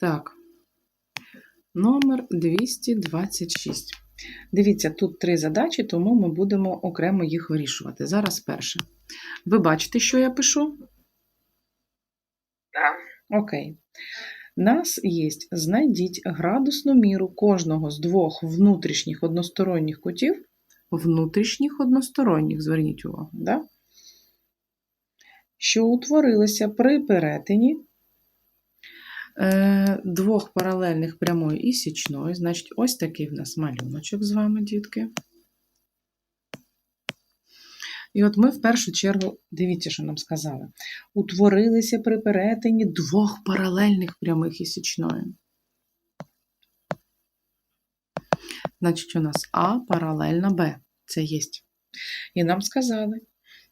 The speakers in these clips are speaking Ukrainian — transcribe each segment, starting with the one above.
Так. Номер 226. Дивіться, тут три задачі, тому ми будемо окремо їх вирішувати. Зараз перше. Ви бачите, що я пишу? Да. Окей. Нас є знайдіть градусну міру кожного з двох внутрішніх односторонніх кутів. Внутрішніх односторонніх, зверніть увагу, да? що утворилися при перетині двох паралельних прямої і січної. Значить, ось такий в нас малюночок з вами, дітки. І от ми в першу чергу, дивіться, що нам сказали, утворилися при перетині двох паралельних прямих і січної. Значить, у нас А паралельна Б. Це є. І нам сказали,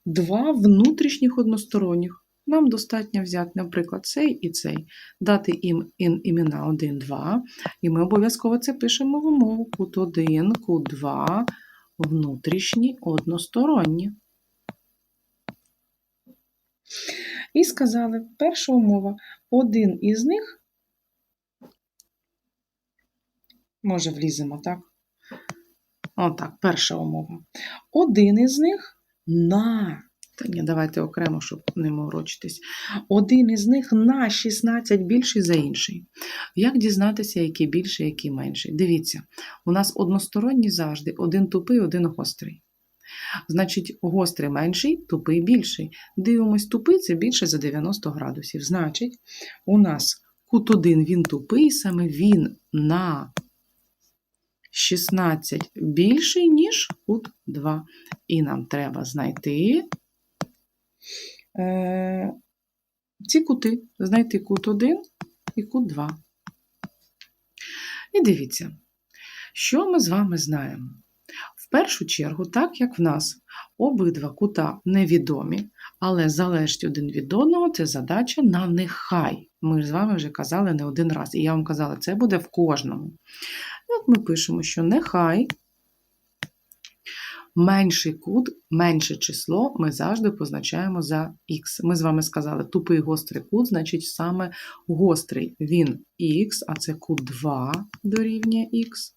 два внутрішніх односторонніх. Нам достатньо взяти, наприклад, цей і цей, дати їм імена 1, 2, і ми обов'язково це пишемо в умову. Кут 1, кут 2, внутрішні односторонні. І сказали, перша умова, один із них, може, вліземо, так? Отак, перша умова. Один із них на. Та давайте окремо, щоб не морочитись. Один із них на 16 більший за інший. Як дізнатися, який більший, який менший? Дивіться, у нас односторонні завжди один тупий, один гострий. Значить, гострий менший, тупий більший. Дивимось, тупий це більше за 90 градусів. Значить, у нас кут 1 він тупий, саме він на 16 більший, ніж кут 2. І нам треба знайти ці кути. Знайти кут 1 і кут 2. І дивіться, що ми з вами знаємо. В першу чергу, так як в нас обидва кута невідомі, але залежать один від одного, це задача на нехай. Ми з вами вже казали не один раз. І я вам казала, це буде в кожному. І от ми пишемо, що нехай менший кут, менше число ми завжди позначаємо за х. Ми з вами сказали, тупий гострий кут, значить саме гострий він х, а це кут 2 дорівнює х.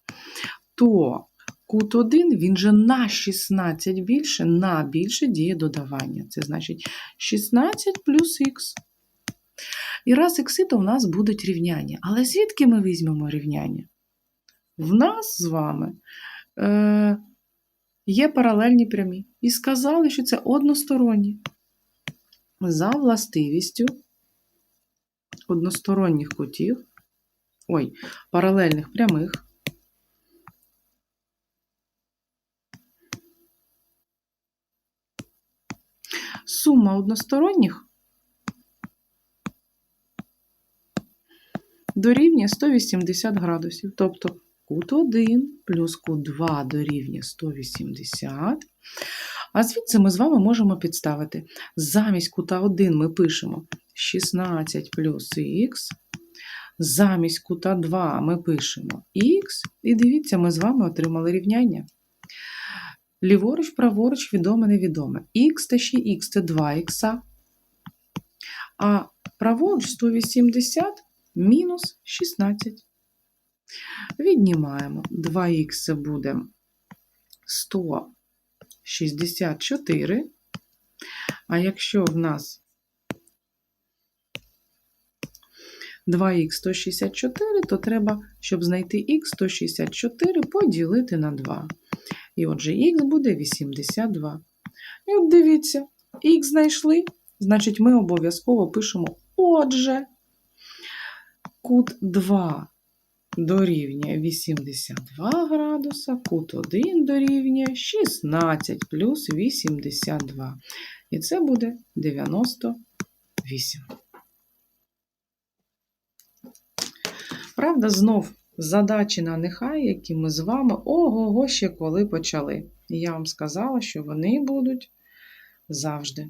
То кут 1, він же на 16 більше, на більше діє додавання. Це значить 16 плюс х. І раз ікси, то в нас будуть рівняння. Але звідки ми візьмемо рівняння? В нас з вами е, є паралельні прямі. І сказали, що це односторонні. За властивістю односторонніх кутів, ой, паралельних прямих. Сума односторонніх дорівнює 180 градусів. Тобто кут 1 плюс кут 2 дорівнює 180. А звідси ми з вами можемо підставити. Замість кута 1 ми пишемо 16 плюс х. Замість кута 2 ми пишемо х. І дивіться, ми з вами отримали рівняння. Ліворуч, праворуч, відоме, невідоме. Х та ще х це 2х. А праворуч 180 мінус 16. Віднімаємо 2х це буде 164. А якщо в нас 2х 164, то треба, щоб знайти х 164, поділити на 2. І отже, х буде 82. І от дивіться, х знайшли, значить, ми обов'язково пишемо отже, кут 2 дорівнює 82 градуса, кут 1 дорівнює 16 плюс 82. І це буде 98. Правда, знов задачі на нехай, які ми з вами ого-го ще коли почали. І я вам сказала, що вони будуть завжди.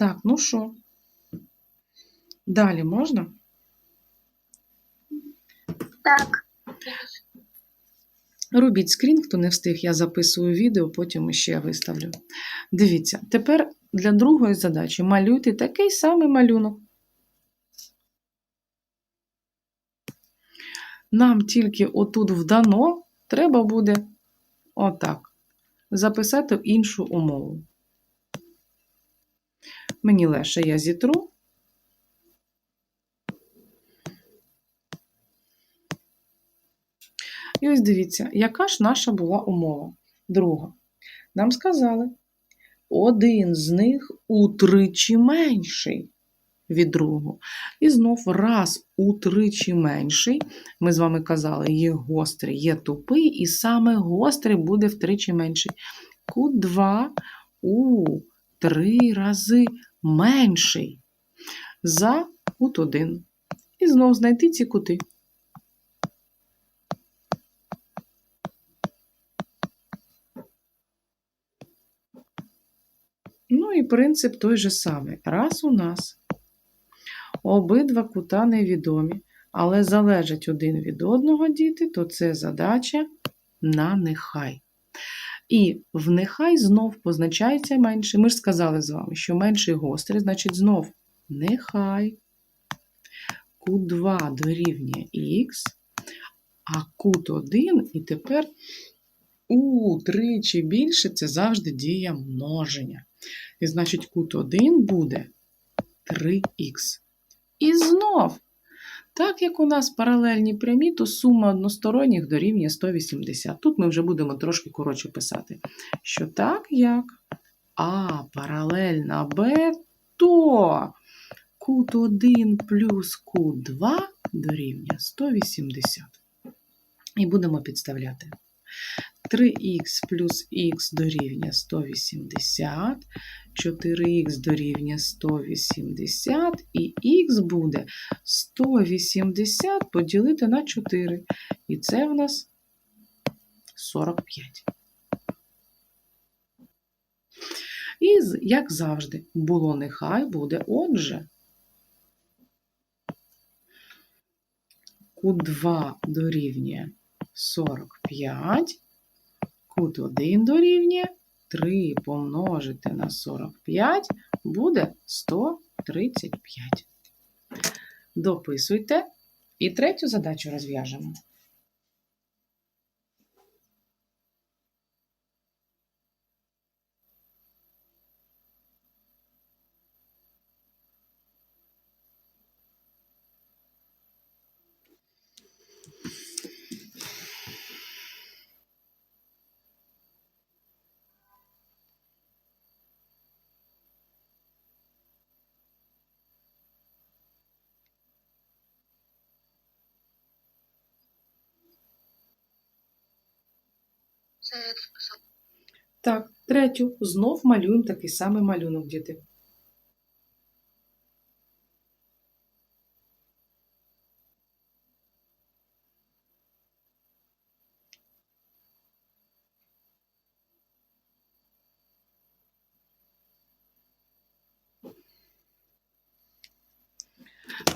Так, ну що? Далі можна? Так. Робіть скрін, хто не встиг, я записую відео, потім ще виставлю. Дивіться, тепер для другої задачі малюйте такий самий малюнок. Нам тільки отут вдано треба буде отак записати іншу умову. Мені легше я зітру. І ось дивіться, яка ж наша була умова. Друга. Нам сказали, один з них утричі менший від другого. І знов раз утричі менший. Ми з вами казали, є гострий, є тупий, і саме гострий буде втричі менший. Кут 2 у три рази менший за кут 1. І знов знайти ці кути. Ну і принцип той же самий. Раз у нас обидва кута невідомі, але залежать один від одного діти, то це задача на нехай. І в нехай знов позначається менше. Ми ж сказали з вами, що менший гострий, значить знов нехай кут 2 дорівнює х, а кут 1 і тепер утричі більше це завжди дія множення. І значить, кут 1 буде 3х. І знов, так як у нас паралельні прямі, то сума односторонніх дорівнює 180. Тут ми вже будемо трошки коротше писати, що так як А паралельна Б, то кут 1 плюс кут 2 дорівнює 180. І будемо підставляти. 3х плюс х дорівнює 180, 4х дорівнює 180, і х буде 180 поділити на 4. І це в нас 45. І, як завжди, було нехай буде отже. Кут 2 дорівнює 45, кут 1 дорівнює 3 помножити на 45 буде 135. Дописуйте. І третю задачу розв'яжемо. Це я записав. Так, третю. Знов малюємо такий самий малюнок, діти.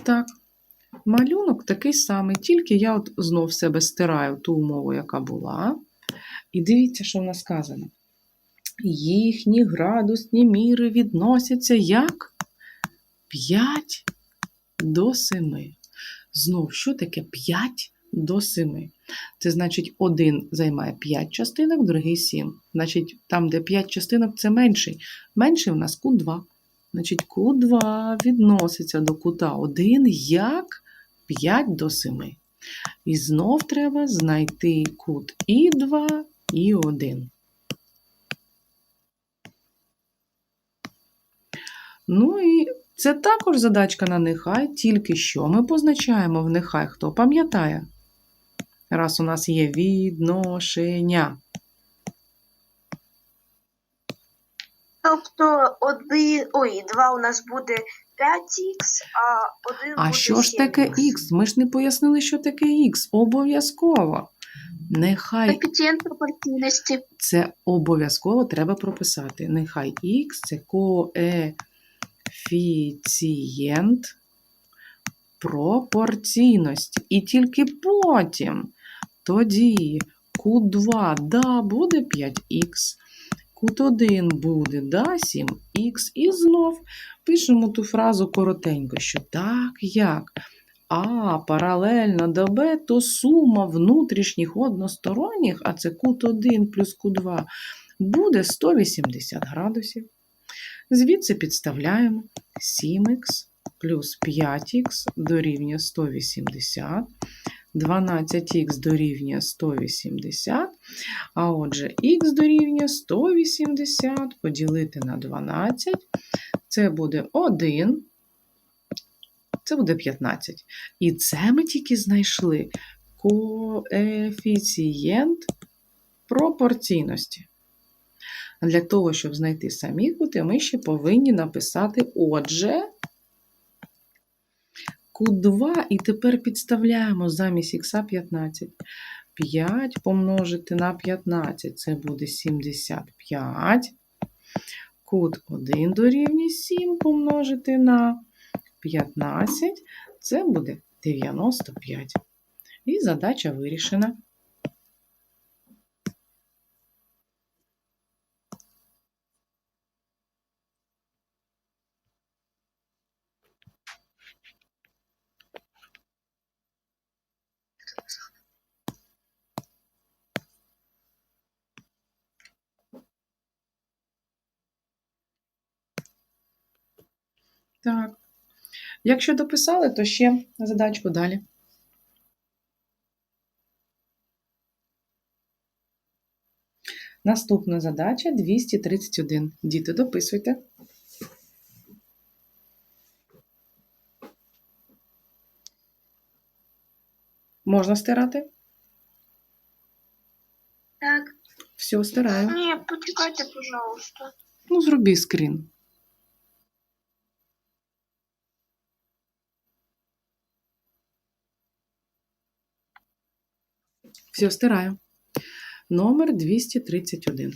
Так, малюнок такий самий, тільки я от знов себе стираю ту умову, яка була. І дивіться, що в нас сказано. Їхні градусні міри відносяться як 5 до 7. Знов, що таке 5 до 7? Це значить, один займає 5 частинок, другий 7. Значить, там, де 5 частинок, це менший. Менший у нас кут 2. Значить, кут 2 відноситься до кута 1 як 5 до 7. І знов треба знайти кут і 2, і 1. Ну і це також задачка на нехай, тільки що ми позначаємо в нехай, хто пам'ятає. Раз у нас є відношення. Тобто один, ой, два у нас буде 5х, а один А буде що ж таке х? Ми ж не пояснили, що таке х. Обов'язково. Нехай Коефіцієнт пропорційності. це обов'язково треба прописати. Нехай х це коефіцієнт пропорційності. І тільки потім тоді кут 2 да, буде 5х, кут 1 буде да, 7х. І знов пишемо ту фразу коротенько, що так як А паралельно до Б, то сума внутрішніх односторонніх, а це кут 1 плюс кут 2, буде 180 градусів. Звідси підставляємо 7х плюс 5х дорівнює 180, 12х дорівнює 180, а отже, х дорівнює 180 поділити на 12, це буде 1, це буде 15. І це ми тільки знайшли коефіцієнт пропорційності. А Для того, щоб знайти самі кути, ми ще повинні написати отже. Кут 2 і тепер підставляємо замість х 15. 5 помножити на 15 це буде 75. Кут 1 дорівнює 7 помножити на 15 це буде 95. І задача вирішена. Так. Якщо дописали, то ще задачку далі. Наступна задача 231. Діти, дописуйте. Можна стирати? Так. Все, стираю. Ні, почекайте, пожалуйста. Ну, зроби скрін. Все, стираю. Номер 231.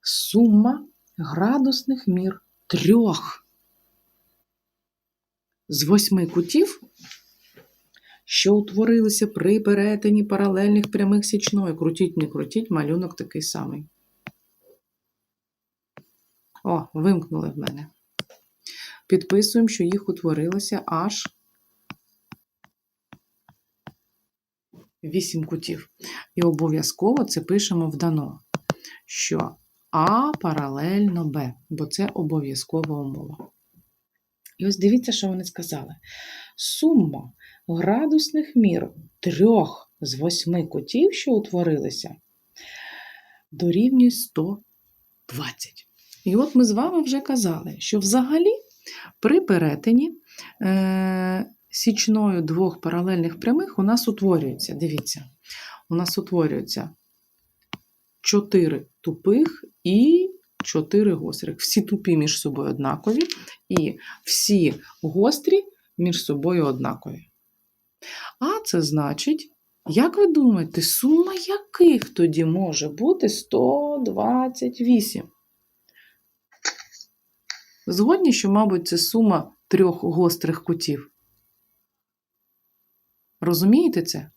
Сума градусних мір трьох з восьми кутів, що утворилися при перетині паралельних прямих січної. Крутіть, не крутіть, малюнок такий самий. О, вимкнули в мене. Підписуємо, що їх утворилося аж 8 кутів. І обов'язково це пишемо в дано, що А паралельно Б, бо це обов'язкова умова. І ось дивіться, що вони сказали. Сума градусних мір трьох з восьми кутів, що утворилися, дорівнює 120. І от ми з вами вже казали, що взагалі при перетині е, січною двох паралельних прямих у нас утворюється, дивіться, у нас утворюється 4 тупих і 4 гострих. Всі тупі між собою однакові, і всі гострі між собою однакові. А це значить, як ви думаєте, сума яких тоді може бути 128? Згодні, що, мабуть, це сума трьох гострих кутів. Розумієте це?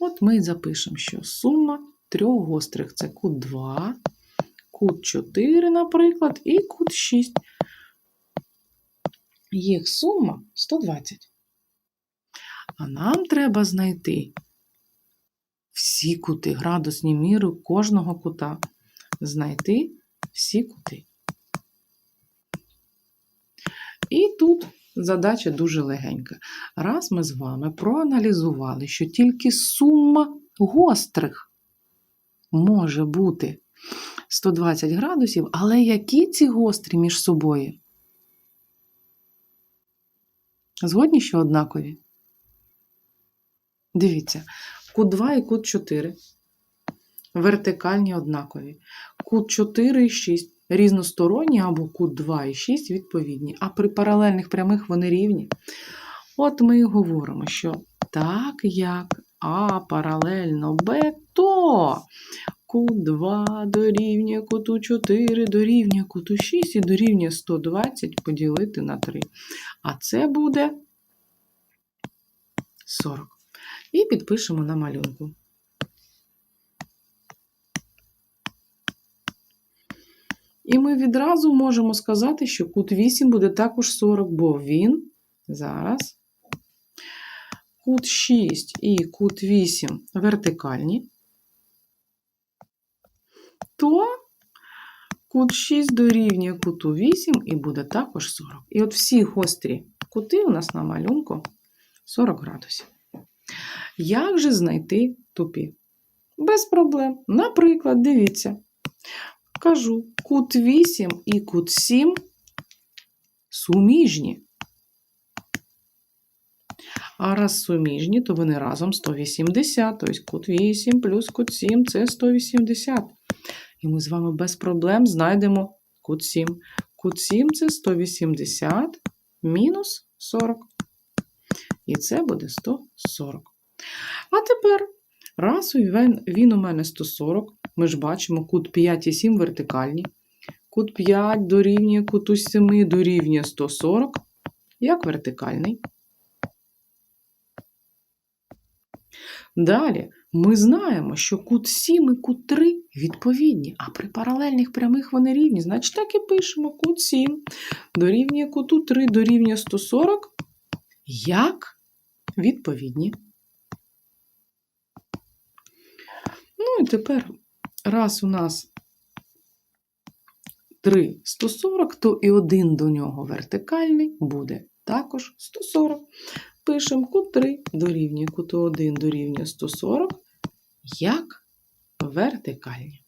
От ми і запишемо, що сума трьох гострих це кут 2, кут 4, наприклад, і кут 6. Їх сума 120. А нам треба знайти всі кути, градусні міри кожного кута. Знайти всі кути. І тут задача дуже легенька. Раз ми з вами проаналізували, що тільки сума гострих може бути 120 градусів, але які ці гострі між собою? Згодні, що однакові? Дивіться, кут 2 і кут 4. Вертикальні однакові. Кут 4 і 6 різносторонні або кут 2 і 6 відповідні. А при паралельних прямих вони рівні. От ми і говоримо, що так як А паралельно Б, то кут 2 дорівнює куту 4 дорівнює куту 6 і дорівнює 120 поділити на 3. А це буде 40. І підпишемо на малюнку. І ми відразу можемо сказати, що кут 8 буде також 40, бо він зараз кут 6 і кут 8 вертикальні, то кут 6 дорівнює куту 8 і буде також 40. І от всі гострі кути у нас на малюнку 40 градусів. Як же знайти тупі? Без проблем. Наприклад, дивіться, кажу, кут 8 і кут 7 суміжні. А раз суміжні, то вони разом 180. Тобто кут 8 плюс кут 7 це 180. І ми з вами без проблем знайдемо кут 7. Кут 7 це 180 мінус 40. І це буде 140. А тепер, раз він, у мене 140, ми ж бачимо кут 5 і 7 вертикальні. Кут 5 дорівнює куту 7 дорівнює 140, як вертикальний. Далі ми знаємо, що кут 7 і кут 3 відповідні, а при паралельних прямих вони рівні. Значить, так і пишемо кут 7 дорівнює куту 3 дорівнює 140, як відповідні. Ну і тепер, раз у нас 3 140, то і один до нього вертикальний буде також 140. Пишемо кут 3 дорівнює куту 1 дорівнює 140, як вертикальні.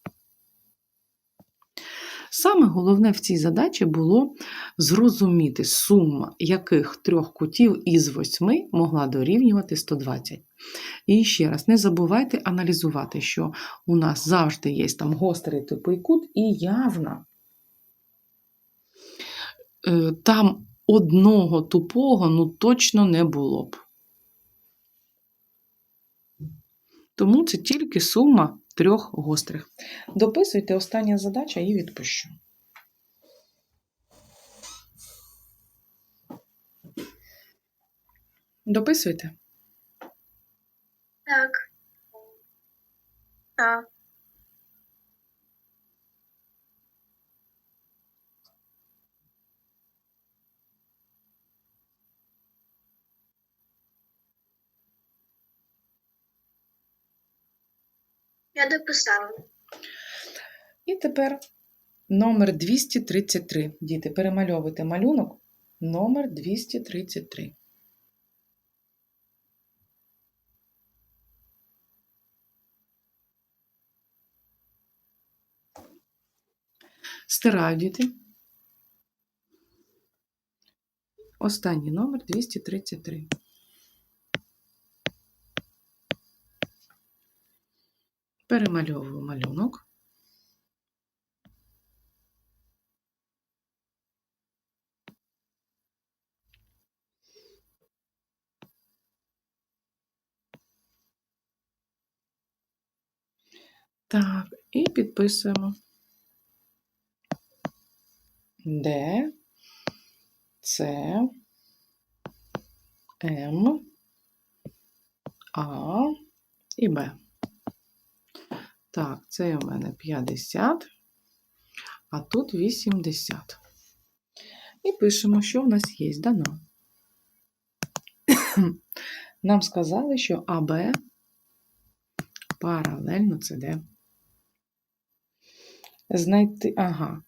Саме головне в цій задачі було зрозуміти, сума яких трьох кутів із восьми могла дорівнювати 120. І ще раз, не забувайте аналізувати, що у нас завжди є там гострий тупий кут і явно е, там одного тупого ну точно не було б. Тому це тільки сума трьох гострих. Дописуйте остання задача і відпущу. Дописуйте. Так. Так. Я дописала. І тепер номер 233. Діти, перемальовуйте малюнок. Номер 233. Стираю діти. Останній номер 233. Перемальовую малюнок. Так, і підписуємо. Д, С, М, А і Б. Так, це у мене 50, а тут 80. І пишемо, що в нас є дано. Нам сказали, що АБ паралельно ЦД. Знайти, ага,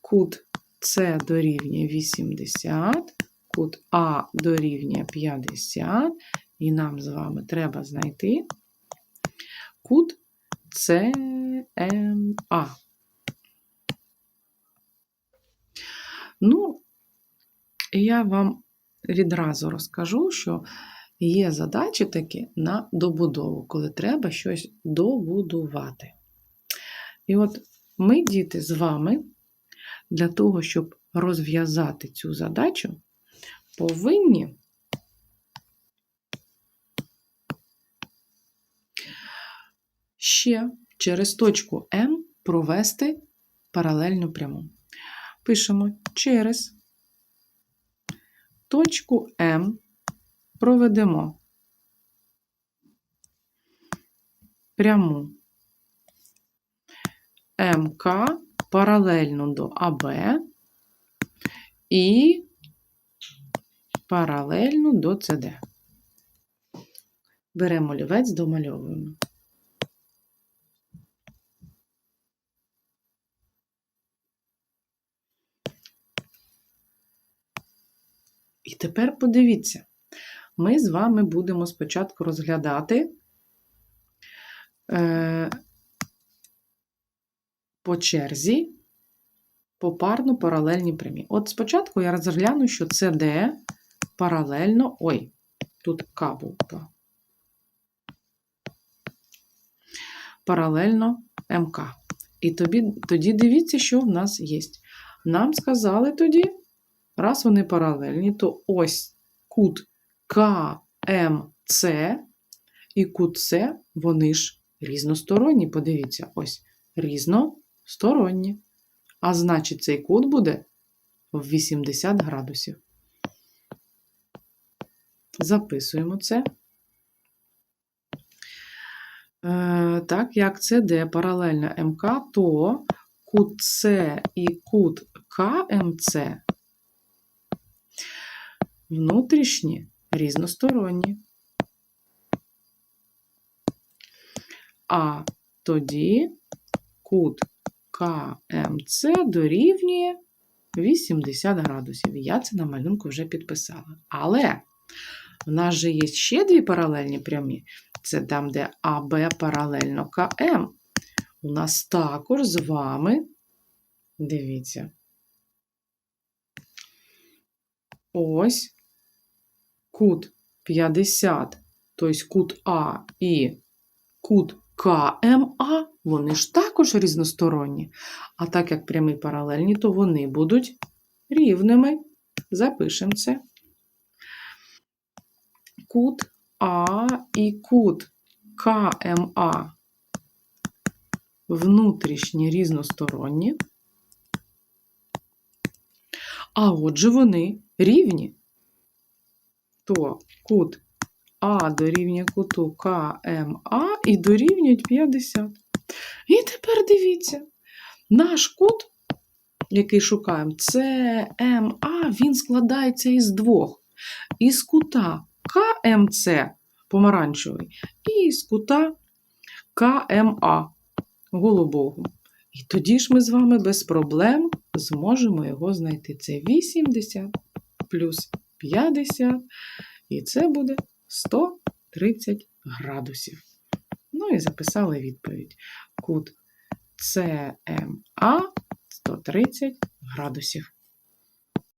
кут С дорівнює 80, кут А дорівнює 50, і нам з вами треба знайти кут ЦМА. Ну, я вам відразу розкажу, що є задачі такі на добудову, коли треба щось добудувати. І от ми, діти, з вами для того, щоб розв'язати цю задачу, повинні ще через точку М провести паралельну пряму. Пишемо через точку М проведемо пряму МК паралельно до АБ і паралельно до СД. Беремо олівець, домальовуємо. Тепер подивіться, ми з вами будемо спочатку розглядати е, по черзі попарно паралельні прямі. От спочатку я розгляну, що це D паралельно. Ой, тут К. Паралельно МК. І тобі, тоді дивіться, що в нас є. Нам сказали тоді, раз вони паралельні, то ось кут КМЦ і кут С, вони ж різносторонні. Подивіться, ось різносторонні. А значить, цей кут буде в 80 градусів. Записуємо це. Е, так, як Д паралельно МК, то кут С і кут КМЦ внутрішні різносторонні. А тоді кут КМЦ дорівнює 80 градусів. Я це на малюнку вже підписала. Але в нас же є ще дві паралельні прямі. Це там, де АБ паралельно КМ. У нас також з вами, дивіться, ось кут 50, тобто кут А і кут КМА, вони ж також різносторонні. А так як прямі паралельні, то вони будуть рівними. Запишемо це. Кут А і кут КМА внутрішні різносторонні. А отже, вони рівні. То кут А дорівнює куту КМА і дорівнюють 50. І тепер дивіться, наш кут, який шукаємо, ЦМА, він складається із двох. Із кута КМЦ помаранчевий і з кута КМА голубого. І тоді ж ми з вами без проблем зможемо його знайти. Це 80 плюс 50, і це буде 130 градусів. Ну і записали відповідь. Кут CMA 130 градусів.